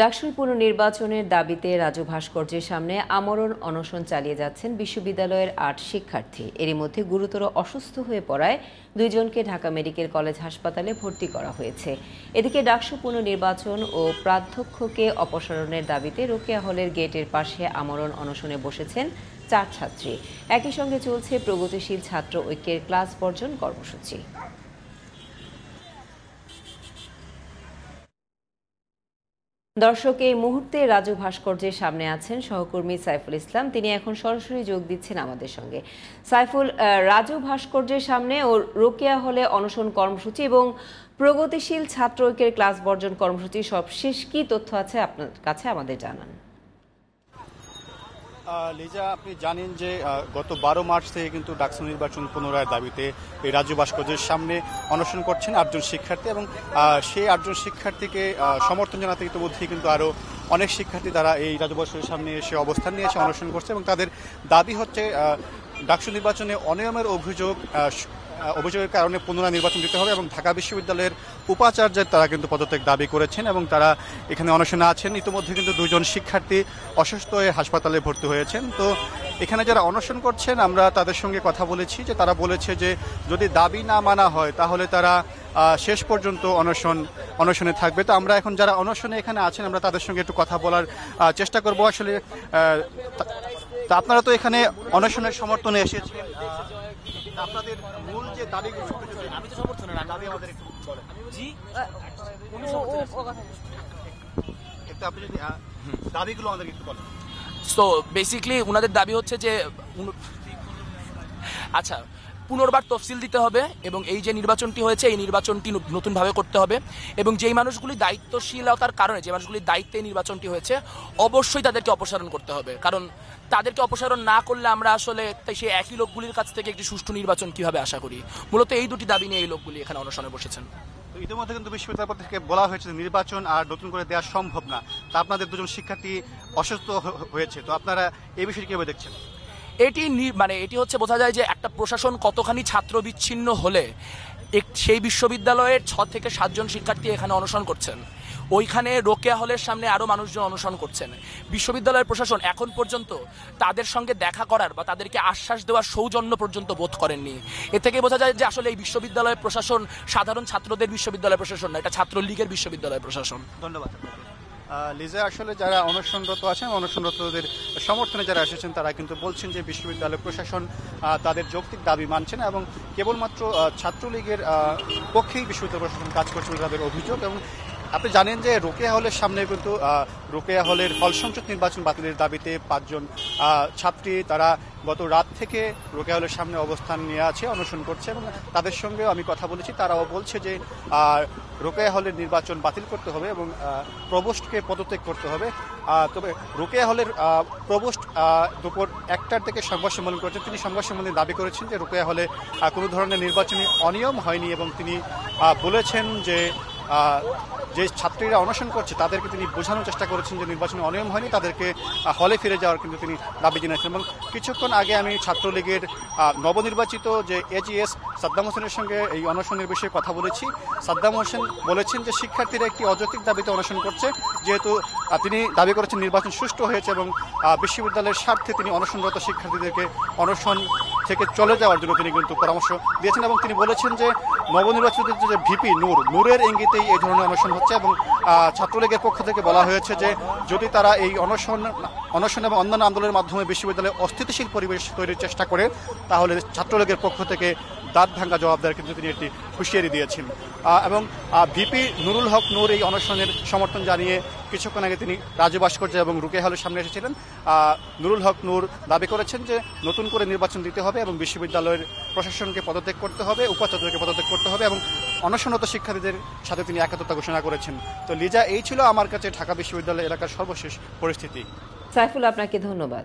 ডাকসুর পুনর্নির্বাচনের দাবিতে রাজু ভাস্কর্যের সামনে আমরণ অনশন চালিয়ে যাচ্ছেন বিশ্ববিদ্যালয়ের আট শিক্ষার্থী। এরই মধ্যে গুরুতর অসুস্থ হয়ে পড়ায় দুইজনকে ঢাকা মেডিকেল কলেজ হাসপাতালে ভর্তি করা হয়েছে। এদিকে ডাকসু পুনর্নির্বাচন ও প্রাধ্যক্ষকে অপসারণের দাবিতে রোকেয়া হলের গেটের পাশে আমরণ অনশনে বসেছেন চার ছাত্রী। একই সঙ্গে চলছে প্রগতিশীল ছাত্র ঐক্যের ক্লাস বর্জন কর্মসূচি। দর্শক, এই মুহূর্তে রাজু ভাস্কর্যের সামনে আছেন সহকর্মী সাইফুল ইসলাম। তিনি এখন সরাসরি যোগ দিচ্ছেন আমাদের সঙ্গে। সাইফুল রাজু ভাস্কর্যের সামনে ও রোকেয়া হলে অনশন কর্মসূচি এবং প্রগতিশীল ছাত্র ঐক্যের ক্লাস বর্জন কর্মসূচি সবশেষ কি তথ্য আছে আপনার কাছে? আমাদের জানান। লিজা, আপনি জানেন যে গত বারো মার্চ থেকে কিন্তু ডাকসু নির্বাচন পুনরায় দাবিতে এই রাজ্য ভাস্কর্যের সামনে অনশন করছেন আটজন শিক্ষার্থী এবং সেই আটজন শিক্ষার্থীকে সমর্থন জানাতে ইতিমধ্যেই কিন্তু আরও অনেক শিক্ষার্থী তারা এই রাজ্য ভাস্কর্যের সামনে এসে অবস্থান নিয়েছে, অনশন করছে এবং তাদের দাবি হচ্ছে ডাকসু নির্বাচনে অনিয়মের অভিযোগ অভিযোগের কারণে পুনরায় নির্বাচন দিতে হবে এবং ঢাকা বিশ্ববিদ্যালয়ের উপাচার্যের তারা কিন্তু পদত্যাগ দাবি করেছেন এবং তারা এখানে অনশনে আছেন। ইতিমধ্যে কিন্তু দুজন শিক্ষার্থী অসুস্থ হয়ে হাসপাতালে ভর্তি হয়েছেন। তো এখানে যারা অনশন করছেন, আমরা তাদের সঙ্গে কথা বলেছি যে তারা বলেছে যে যদি দাবি না মানা হয়, তাহলে তারা শেষ পর্যন্ত অনশন, অনশনে থাকবে। তো আমরা এখন যারা অনশনে এখানে আছেন, আমরা তাদের সঙ্গে একটু কথা বলার চেষ্টা করব। আসলে তা- আপনারা তো এখানে অনশনের সমর্থনে এসেছেন আপনাদের মূল যে দাবিগুলো আমি তো সমর্থনের দাবি আমাদের একটু বলেন। জি একটু আপনি যদি দাবিগুলো আমাদেরকে একটু বলেন। সো বেসিক্যালি ওনাদের দাবি হচ্ছে যে আচ্ছা পুনর্বার তফসিল দিতে হবে এবং এই যে নির্বাচনটি হয়েছে, এই নির্বাচনটি নতুনভাবে করতে হবে এবং যেই মানুষগুলি দায়িত্বশীলতার কারণে, যে মানুষগুলি দায়িত্বে নির্বাচনটি হয়েছে, অবশ্যই তাদেরকে অপসারণ করতে হবে। কারণ তাদেরকে অপসারণ না করলে আমরা আসলে সেই একই লোকগুলির কাছ থেকে একটি সুষ্ঠু নির্বাচন কীভাবে আশা করি? মূলত এই দুটি দাবি নিয়ে এই লোকগুলি এখানে অনশনে বসেছেন। ইতিমধ্যে কিন্তু বিশ্ববিদ্যালয় থেকে বলা হয়েছে নির্বাচন আর নতুন করে দেওয়া সম্ভব না। তা আপনাদের দুজন শিক্ষার্থী অসুস্থ হয়েছে। তো আপনারা এই বিষয়টি কীভাবে দেখছেন? এটি মানে এটি হচ্ছে বোঝা যায় যে একটা প্রশাসন কতখানি ছাত্র বিচ্ছিন্ন হলে এক- সেই বিশ্ববিদ্যালয়ের ছ থেকে সাতজন শিক্ষার্থী এখানে অনশন করছেন। ওইখানে রোকেয়া হলের সামনে আরও মানুষজন অনশন করছেন। বিশ্ববিদ্যালয়ের প্রশাসন এখন পর্যন্ত তাদের সঙ্গে দেখা করার বা তাদেরকে আশ্বাস দেওয়ার সৌজন্য পর্যন্ত বোধ করেননি। এ থেকে বোঝা যায় যে আসলে এই বিশ্ববিদ্যালয়ের প্রশাসন সাধারণ ছাত্রদের বিশ্ববিদ্যালয় প্রশাসন না, এটা ছাত্রলীগের বিশ্ববিদ্যালয় প্রশাসন। ধন্যবাদ। লিজা আসলে যারা অনশনরত আছেন, অনশনরতদের সমর্থনে যারা এসেছেন, তারা কিন্তু বলছেন যে বিশ্ববিদ্যালয় প্রশাসন তাদের যৌক্তিক দাবি মানছে না এবং কেবলমাত্র ছাত্রলীগের পক্ষেই বিশ্ববিদ্যালয় প্রশাসন কাজ করছে তাদের অভিযোগ এবং আপনি জানেন যে রোকেয়া হলের সামনে কিন্তু রোকেয়া হলের হল সংসদ নির্বাচন বাতিলের দাবিতে পাঁচজন ছাত্রী তারা গত রাত থেকে রোকেয়া হলের সামনে অবস্থান নিয়ে আছে, অনশন করছে এবং তাদের সঙ্গেও আমি কথা বলেছি। তারাও বলছে যে রোকেয়া হলের নির্বাচন বাতিল করতে হবে এবং প্রবোস্টকে পদত্যাগ করতে হবে। তবে রোকেয়া হলের প্রবোস্ট দুপুর একটার থেকে সংবাদ সম্মেলন করেছেন। তিনি সংবাদ সম্মেলনে দাবি করেছেন যে, রোকেয়া হলে কোনো ধরনের নির্বাচনী অনিয়ম হয়নি এবং তিনি বলেছেন যে যে ছাত্রীরা অনশন করছে, তাদেরকে তিনি বোঝানোর চেষ্টা করেছেন যে নির্বাচনে অনিয়ম হয়নি, তাদেরকে হলে ফিরে যাওয়ার কিন্তু তিনি দাবি জানিয়েছেন। এবং কিছুক্ষণ আগে আমি ছাত্রলীগের নবনির্বাচিত যে এজিএস সাদ্দাম হোসেনের সঙ্গে এই অনশনের বিষয়ে কথা বলেছি। সাদ্দাম হোসেন বলেছেন যে শিক্ষার্থীরা একটি অযৌক্তিক দাবিতে অনশন করছে, যেহেতু তিনি দাবি করেছেন নির্বাচন সুষ্ঠু হয়েছে এবং বিশ্ববিদ্যালয়ের স্বার্থে তিনি অনশনরত শিক্ষার্থীদেরকে অনশন থেকে চলে যাওয়ার জন্য তিনি কিন্তু পরামর্শ দিয়েছেন এবং তিনি বলেছেন যে নবনির্বাচিত যে ভিপি নূর, নূরের ইঙ্গিতেই এই ধরনের অনশন হচ্ছে এবং ছাত্রলীগের পক্ষ থেকে বলা হয়েছে যে যদি তারা এই অনশন অনশন এবং অন্যান্য আন্দোলনের মাধ্যমে বিশ্ববিদ্যালয়ে অস্থিতিশীল পরিবেশ তৈরির চেষ্টা করে, তাহলে ছাত্রলীগের পক্ষ থেকে দাঁত ভাঙ্গা জবাব দেওয়ার কিন্তু তিনি একটি হুঁশিয়ারি দিয়েছেন। এবং ভিপি নুরুল হক নূর এই অনশনের সমর্থন জানিয়ে কিছুক্ষণ আগে তিনি রাজু ভাস্কর্য এবং রুকে হলের সামনে এসেছিলেন। নুরুল হক নূর দাবি করেছেন যে নতুন করে নির্বাচন দিতে হবে এবং বিশ্ববিদ্যালয়ের প্রশাসনকে পদত্যাগ করতে হবে, উপাচার্যকে পদত্যাগ করতে হবে এবং অনশনরত শিক্ষার্থীদের সাথে তিনি একাত্মতা ঘোষণা করেছেন। তো লিজা, এই ছিল আমার কাছে ঢাকা বিশ্ববিদ্যালয় এলাকার সর্বশেষ পরিস্থিতি। সাইফুল, আপনাকে ধন্যবাদ।